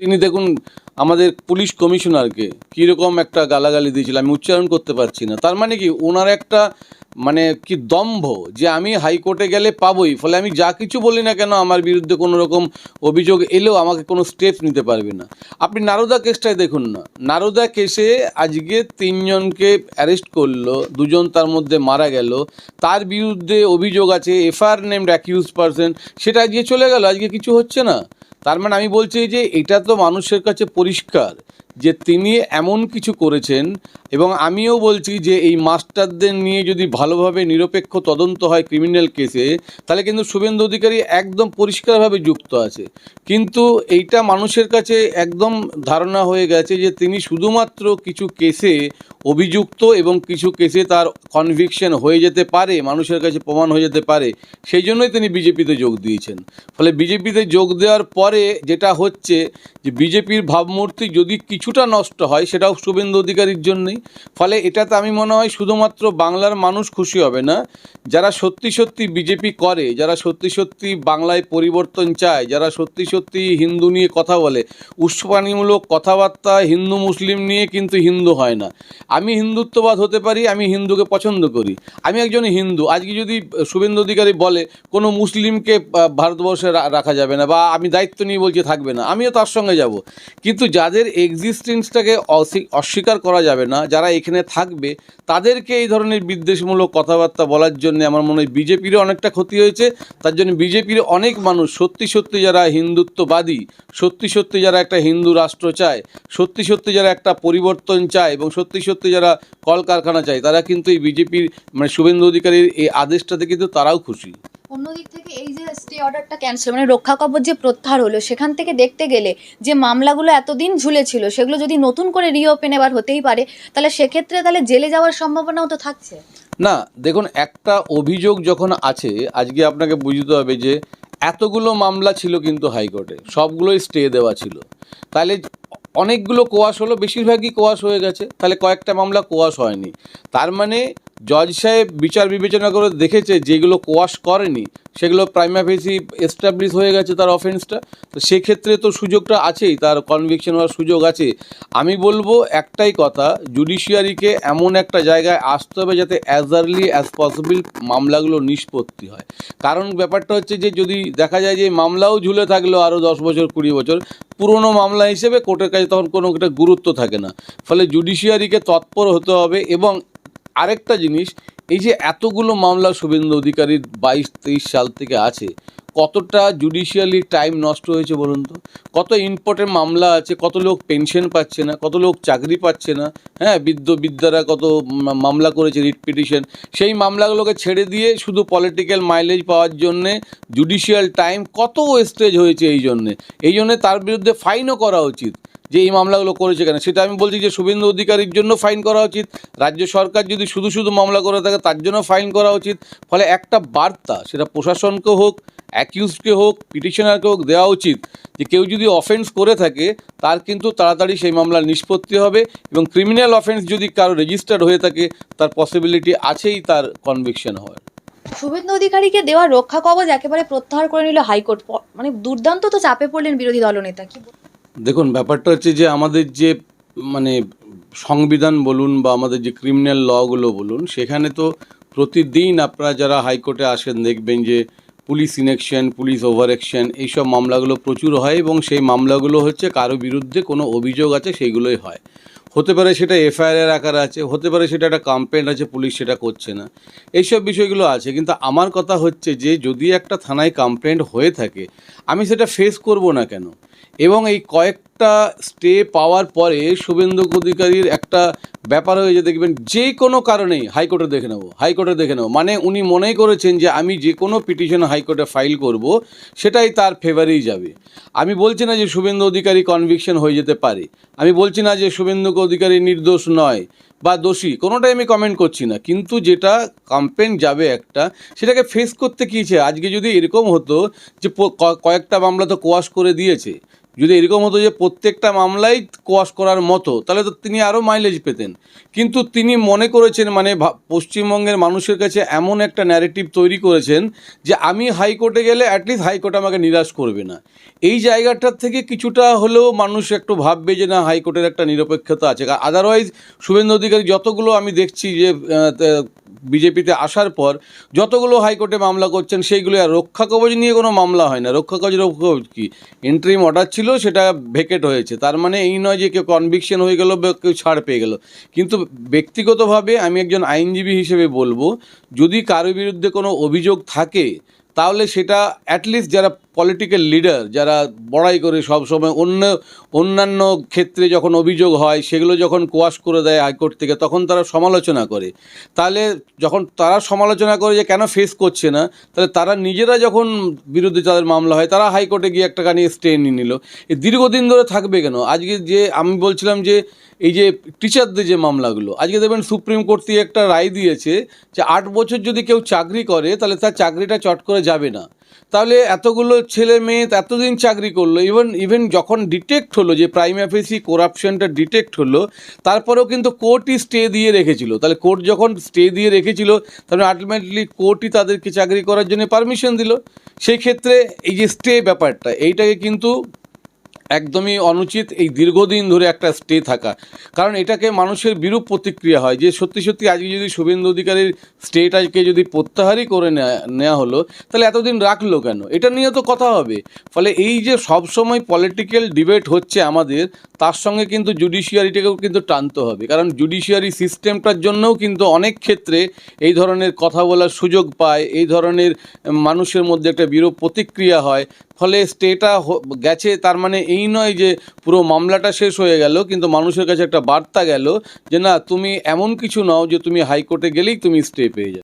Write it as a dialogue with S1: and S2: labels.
S1: তিনি দেখুন, আমাদের পুলিশ কমিশনারকে কীরকম একটা গালাগালি দিয়েছিল, আমি উচ্চারণ করতে পারছি না। তার মানে কি, ওনার একটা মানে কি দম্ভ যে আমি হাইকোর্টে গেলে পাবোই, ফলে আমি যা কিছু বলি না কেন, আমার বিরুদ্ধে কোনো রকম অভিযোগ এলেও আমাকে কোনো স্টেপ নিতে পারবে না। আপনি নারদা কেসটাই দেখুন না। নারদা কেসে আজকে তিনজনকে অ্যারেস্ট করল, দুজন তার মধ্যে মারা গেল। তার বিরুদ্ধে অভিযোগ আছে, এফআইআর নেমড অ্যাকিউজ পারসন, সেটা আজকে চলে গেল, আজকে কিছু হচ্ছে না। তার মানে আমি বলছি যে এটা তো মানুষের কাছে পরিষ্কার যে তিনি এমন কিছু করেছেন এবং আমিও বলছি যে এই মাস্টারদের নিয়ে যদি ভালোভাবে নিরপেক্ষ তদন্ত হয় ক্রিমিনাল কেসে, তাহলে কিন্তু শুভেন্দু অধিকারী একদম পরিষ্কারভাবে যুক্ত আছে। কিন্তু এইটা মানুষের কাছে একদম ধারণা হয়ে গেছে যে তিনি শুধুমাত্র কিছু কেসে অভিযুক্ত এবং কিছু কেসে তার কনভিকশন হয়ে যেতে পারে, মানুষের কাছে প্রমাণ হয়ে যেতে পারে, সেই জন্যই তিনি বিজেপিতে যোগ দিয়েছেন। ফলে বিজেপিতে যোগ দেওয়ার পরে যেটা হচ্ছে যে বিজেপির ভাবমূর্তি যদি কিছুটা নষ্ট হয়, সেটাও শুভেন্দু অধিকারীর জন্যই। ফলে এটাতে আমি মনে হয় শুধুমাত্র বাংলার মানুষ খুশি হবে না, যারা সত্যি সত্যি বিজেপি করে, যারা সত্যি সত্যি বাংলায় পরিবর্তন চায়, যারা সত্যি সত্যি হিন্দু নিয়ে কথা বলে উস্কানিমূলক কথাবার্তা হিন্দু মুসলিম নিয়ে কিন্তু হিন্দু হয় না। আমি হিন্দুত্ববাদ হতে পারি, আমি হিন্দুকে পছন্দ করি। আমি একজন হিন্দু, আজকে যদি শুভেন্দু অধিকারী বলে কোনো মুসলিমকে ভারতবর্ষে রাখা যাবে না বা আমি দায়িত্ব নিয়ে বলছি থাকবে না, আমিও তার সঙ্গে যাব। কিন্তু যাদের এক্সিস্টেন্সটাকে অস্বী- অস্বীকার করা যাবে না, যারা এখানে থাকবে, তাদেরকে এই ধরনের বিদ্বেষমূলক কথাবার্তা বলার জন্য আমার মনে হয় বিজেপিরও অনেকটা ক্ষতি হয়েছে। তার জন্য বিজেপির অনেক মানুষ সত্যি সত্যি যারা হিন্দুত্ববাদী, সত্যি সত্যি যারা একটা হিন্দু রাষ্ট্র চায়, সত্যি সত্যি যারা একটা পরিবর্তন চায় এবং সত্যি সত্যি যারা কলকারখানা চায় তারা কিন্তু এই বিজেপির মানে শুভেন্দু অধিকারীর এই আদেশটাতে কিন্তু তারাও খুশি।
S2: অন্যদিক থেকে এই যে স্টে অর্ডারটা ক্যান্সেল মানে রক্ষা কবচ যে প্রত্যাহার হলো সেখান থেকে দেখতে গেলে যে মামলাগুলো এতদিন ঝুলেছিল সেগুলো যদি নতুন করে রিওপেন এবার হতেই পারে তাহলে সেক্ষেত্রে তাহলে জেলে যাওয়ার সম্ভাবনাও তো থাকছে।
S1: না দেখুন একটা অভিযোগ যখন আছে আজকে আপনাকে বুঝতে হবে যে এতগুলো মামলা ছিল কিন্তু হাইকোর্টে সবগুলোই স্টে দেওয়া ছিল। তাহলে অনেকগুলো কোয়াশ হলো বেশিরভাগই কোয়াশ হয়ে গেছে। তাহলে কয়েকটা মামলা কোয়াশ হয়নি। তার মানে জজ সাহেব বিচার বিবেচনা করে দেখেছে যেগুলো কোয়াশ করেনি, সেগুলো প্রাইমা ফেসি এস্টাবলিশ হয়ে গেছে তার অফেন্সটা তো সেক্ষেত্রে তো সুযোগটা আছেই, তার কনভিকশন হওয়ার সুযোগ আছে। আমি বলব একটাই কথা জুডিশিয়ারিকে এমন একটা জায়গায় আসতে হবে যাতে অ্যাজ আর্লি অ্যাজ পসিবল মামলাগুলো নিষ্পত্তি হয়। কারণ ব্যাপারটা হচ্ছে যে যদি দেখা যায় যে মামলাও ঝুলে থাকল আরও দশ বছর, কুড়ি বছর, পুরনো মামলা হিসেবে কোর্টের কাছে তখন কোনো একটা গুরুত্ব থাকে না। ফলে জুডিশিয়ারিকে তৎপর হতে হবে এবং আরেকটা জিনিস, এই যে এতগুলো মামলা শুভেন্দু অধিকারীর বাইশ তেইশ সাল থেকে আছে, কতটা জুডিশিয়ালি টাইম নষ্ট হয়েছে বলুন তো? কত ইম্পর্টেন্ট মামলা আছে, কত লোক পেনশন পাচ্ছে না, কত লোক চাকরি পাচ্ছে না হ্যাঁ বৃদ্ধ বিদ্যারা কত মামলা করেছে রিট পিটিশন সেই মামলাগুলোকে ছেড়ে দিয়ে শুধু পলিটিক্যাল মাইলেজ পাওয়ার জন্যে জুডিশিয়াল টাইম কত ওয়েস্টেজ হয়েছে এই জন্যে? এই জন্যে তার বিরুদ্ধে ফাইনও করা উচিত। যে এই মামলাগুলো করেছে কেন? সেটা আমি বলছি যে শুভেন্দু অধিকারীর জন্য ফাইন করা উচিত। রাজ্য সরকার যদি শুধু শুধু মামলা করে থাকে, তার জন্য ফাইন করা উচিত। ফলে একটা বার্তা, সেটা প্রশাসনকে হোক অ্যাকিউজকে হোক পিটিশনারকে হোক, দেওয়া উচিত যে কেউ যদি অফেন্স করে থাকে, তার কিন্তু তাড়াতাড়ি সেই মামলার নিষ্পত্তি হবে এবং ক্রিমিনাল অফেন্স যদি কারও রেজিস্টার্ড হয়ে থাকে, তার পসিবিলিটি আছেই তার কনভিকশন হওয়ার।
S2: শুভেন্দু অধিকারীকে দেওয়া রক্ষা কবচ একেবারে প্রত্যাহার করে নিল হাইকোর্ট। মানে দুর্দান্ত তো চাপে পড়লেন বিরোধী দলনেতা। কি
S1: দেখুন, ব্যাপারটা হচ্ছে যে আমাদের যে মানে সংবিধান বলুন বা আমাদের যে ক্রিমিনাল লগুলো বলুন, সেখানে তো প্রতিদিন আপনারা যারা হাইকোর্টে আসেন দেখবেন যে police inaction police over action এইসব মামলাগুলো প্রচুর হয় এবং সেই মামলাগুলো হচ্ছে কারও বিরুদ্ধে কোনো অভিযোগ আছে সেইগুলোই হয়। হতে পারে সেটা এফআইআর আকার আছে, হতে পারে সেটা একটা কমপ্লেন্ট আছে পুলিশ সেটা করছে না। এইসব বিষয়গুলো আছে, কিন্তু আমার কথা হচ্ছে যে যদি একটা থানায় কমপ্লেন্ট হয়ে থাকে, আমি সেটা ফেস করব না কেন? এবং এই কয়েকটা স্টে পাওয়ার পরে শুভেন্দু অধিকারীর একটা ব্যাপার হয়ে যে দেখবেন যে কোনো কারণেই হাইকোর্টে দেখে নেব, হাইকোর্টে দেখে নেব। মানে উনি মনেই করেছেন যে আমি যে কোনো পিটিশন হাইকোর্টে ফাইল করব, সেটাই তার ফেভারেই যাবে। আমি বলছি না যে শুভেন্দু অধিকারী কনভিকশন হয়ে যেতে পারে। আমি বলছি না যে শুভেন্দু অধিকারী নির্দোষ নয় বা দোষী কোনোটাই আমি কমেন্ট করছি না। কিন্তু যেটা কমপ্লেন যাবে একটা, সেটাকে ফেস করতে কীছে আজকে যদি এরকম হতো যে কয়েকটা মামলা তো কোয়াশ করে দিয়েছে যদি এরকম হতো যে প্রত্যেকটা মামলাই কোয়াশ করার মতো, তাহলে তো তিনি আরও মাইলেজ পেতেন। কিন্তু তিনি মনে করেছেন মানে পশ্চিমবঙ্গের মানুষের কাছে এমন একটা ন্যারেটিভ তৈরি করেছেন যে আমি হাইকোর্টে গেলে অ্যাটলিস্ট হাইকোর্ট আমাকে নিরাশ করবে না। এই জায়গাটার থেকে কিছুটা হলেও মানুষ একটু ভাববে যে না, হাইকোর্টের একটা নিরপেক্ষতা আছে। আদারওয়াইজ শুভেন্দু অধিকারী যতগুলো আমি দেখছি যে বিজেপিতে আসার পর যতগুলো হাইকোর্টে মামলা করছেন, সেইগুলো আর রক্ষা কবচ নিয়ে কোনো মামলা হয় না। রক্ষা কবচ রক্ষা কবচ কি? এন্ট্রিম অর্ডার ছিল সেটা ভেকেট হয়েছে। তার মানে এই নয় যে কেউ কনভিকশন হয়ে গেল বা কেউ ছাড় পেয়ে গেল। কিন্তু ব্যক্তিগতভাবে আমি একজন আইনজীবী হিসেবে বলব, যদি কারোর বিরুদ্ধে কোনো অভিযোগ থাকে, তাহলে সেটা অ্যাটলিস্ট যারা পলিটিক্যাল লিডার যারা বড়াই করে সবসময় অন্য, অন্যান্য ক্ষেত্রে যখন অভিযোগ হয়, সেগুলো যখন কোয়াশ করে দেয় হাইকোর্ট থেকে, তখন তারা সমালোচনা করে। তাহলে যখন তারা সমালোচনা করে যে কেন ফেস করছে না, তাহলে তারা নিজেরা যখন বিরুদ্ধে তাদের মামলা হয়, তারা হাইকোর্টে গিয়ে একটা কানি স্টে নিয়ে নিল। দীর্ঘদিন ধরে থাকবে কেন? আজকে যে আমি বলছিলাম যে, এই যে টিচারদের যে মামলাগুলো, আজকে দেখবেন সুপ্রিম কোর্ট থেকে একটা রায় দিয়েছে যে, আট বছর যদি কেউ চাকরি করে, তাহলে তার চাকরিটা চট করে যাবে না। তাহলে এতগুলো ছেলে মেয়ে এতদিন চাকরি করল ইভেন ইভেন যখন ডিটেক্ট হলো যে প্রাইম অ্যাফেসি করাপশনটা ডিটেক্ট হলো, তারপরেও কিন্তু কোর্টই স্টে দিয়ে রেখেছিল। তাহলে কোর্ট যখন স্টে দিয়ে রেখেছিল, তাহলে আলটিমেটলি কোর্টই তাদেরকে চাকরি করার জন্য পারমিশন দিল। সেই ক্ষেত্রে এই যে স্টে ব্যাপারটা, এইটাকে কিন্তু একদমই অনুচিত এই দীর্ঘদিন ধরে একটা স্টে থাকা। কারণ এটাকে মানুষের বিরূপ প্রতিক্রিয়া হয়। যে সত্যি সত্যি আজকে যদি শুভেন্দু অধিকারীর স্টেটাকে যদি প্রত্যাহারই করে নেওয়া হলো, তাহলে এতদিন রাখল কেন? এটা নিয়ে তো কথা হবে। ফলে এই যে সবসময় পলিটিক্যাল ডিবেট হচ্ছে আমাদের, তার সঙ্গে কিন্তু জুডিশিয়ারিটাকেও কিন্তু টানতে হবে। কারণ জুডিশিয়ারি সিস্টেমটার জন্যও কিন্তু অনেক ক্ষেত্রে এই ধরনের কথা বলার সুযোগ পায়, এই ধরনের মানুষের মধ্যে একটা বিরূপ প্রতিক্রিয়া হয়। ফলে স্টেটা গেছে, তার মানে এই নয় যে পুরো মামলাটা শেষ হয়ে গেল, কিন্তু মানুষের কাছে একটা বার্তা গেল যে না, তুমি এমন কিছু নাও যে তুমি হাইকোর্টে গেলেই তুমি স্টে পেয়ে যাবে।